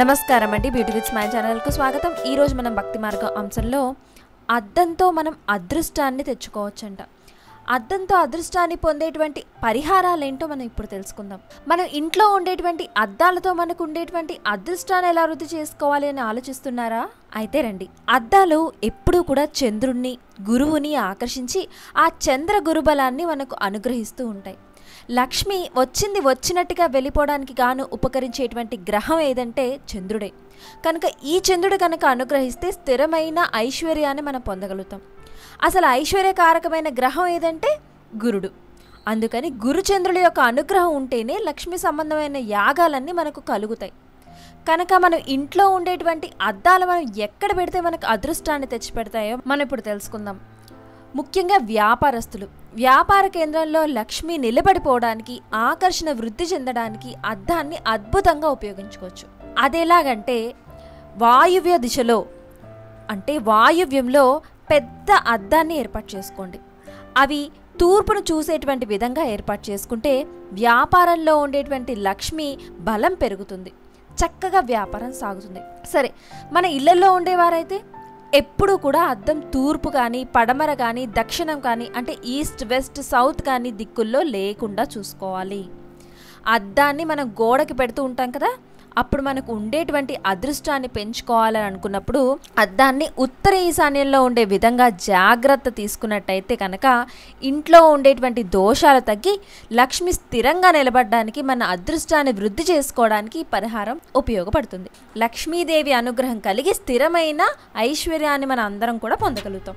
నమస్కారం అండి. Beauty with my ఛానల్కు స్వాగతం. ఈరోజు మనం భక్తి మార్గం అంశంలో అద్దంతో మనం అదృష్టాన్ని తెచ్చుకోవచ్చంట. అద్దంతో అదృష్టాన్ని పొందేటువంటి పరిహారాలు ఏంటో మనం ఇప్పుడు తెలుసుకుందాం. మనం ఇంట్లో ఉండేటువంటి అద్దాలతో మనకు ఉండేటువంటి అదృష్టాన్ని ఎలా వృద్ధి చేసుకోవాలి అని ఆలోచిస్తున్నారా? అయితే రండి. అద్దాలు ఎప్పుడూ కూడా చంద్రుణ్ణి గురువుని ఆకర్షించి ఆ చంద్ర గురుబలాన్ని మనకు అనుగ్రహిస్తూ ఉంటాయి. లక్ష్మి వచ్చింది వచ్చినట్టుగా వెళ్ళిపోవడానికి గాను ఉపకరించేటువంటి గ్రహం ఏదంటే చంద్రుడే. కనుక ఈ చంద్రుడు కనుక అనుగ్రహిస్తే స్థిరమైన ఐశ్వర్యాన్ని మనం పొందగలుగుతాం. అసలు ఐశ్వర్యకారకమైన గ్రహం ఏదంటే గురుడు. అందుకని గురుచంద్రుల యొక్క అనుగ్రహం ఉంటేనే లక్ష్మి సంబంధమైన యాగాలన్నీ మనకు కలుగుతాయి. కనుక మనం ఇంట్లో ఉండేటువంటి అద్దాలు మనం ఎక్కడ పెడితే మనకు అదృష్టాన్ని తెచ్చిపెడతాయో మనం ఇప్పుడు తెలుసుకుందాం. ముఖ్యంగా వ్యాపారస్తులు. వ్యాపార కేంద్రంలో లక్ష్మి నిలబడిపోవడానికి ఆకర్షణ వృద్ధి చెందడానికి అద్దాన్ని అద్భుతంగా ఉపయోగించుకోవచ్చు. అదేలాగంటే వాయువ్య దిశలో అంటే వాయువ్యంలో పెద్ద అద్దాన్ని ఏర్పాటు చేసుకోండి. అవి తూర్పును చూసేటువంటి విధంగా ఏర్పాటు చేసుకుంటే వ్యాపారంలో ఉండేటువంటి లక్ష్మి బలం పెరుగుతుంది. చక్కగా వ్యాపారం సాగుతుంది. సరే మన ఇళ్ళలో ఉండేవారైతే? ఎప్పుడూ కూడా అద్దం తూర్పు కానీ పడమర కానీ దక్షిణం కానీ అంటే ఈస్ట్ వెస్ట్ సౌత్ కానీ దిక్కుల్లో లేకుండా చూసుకోవాలి. అద్దాన్ని మనం గోడకి పెడుతూ ఉంటాం కదా అప్పుడు మనకు ఉండేటువంటి అదృష్టాన్ని పెంచుకోవాలని అనుకున్నప్పుడు అద్దాన్ని ఉత్తర ఈశాన్యంలో ఉండే విధంగా జాగ్రత్త తీసుకున్నట్టయితే కనుక ఇంట్లో ఉండేటువంటి దోషాలు తగ్గి లక్ష్మి స్థిరంగా నిలబడడానికి మన అదృష్టాన్ని వృద్ధి చేసుకోవడానికి పరిహారం ఉపయోగపడుతుంది. లక్ష్మీదేవి అనుగ్రహం కలిగి స్థిరమైన ఐశ్వర్యాన్ని మన అందరం కూడా పొందగలుగుతాం.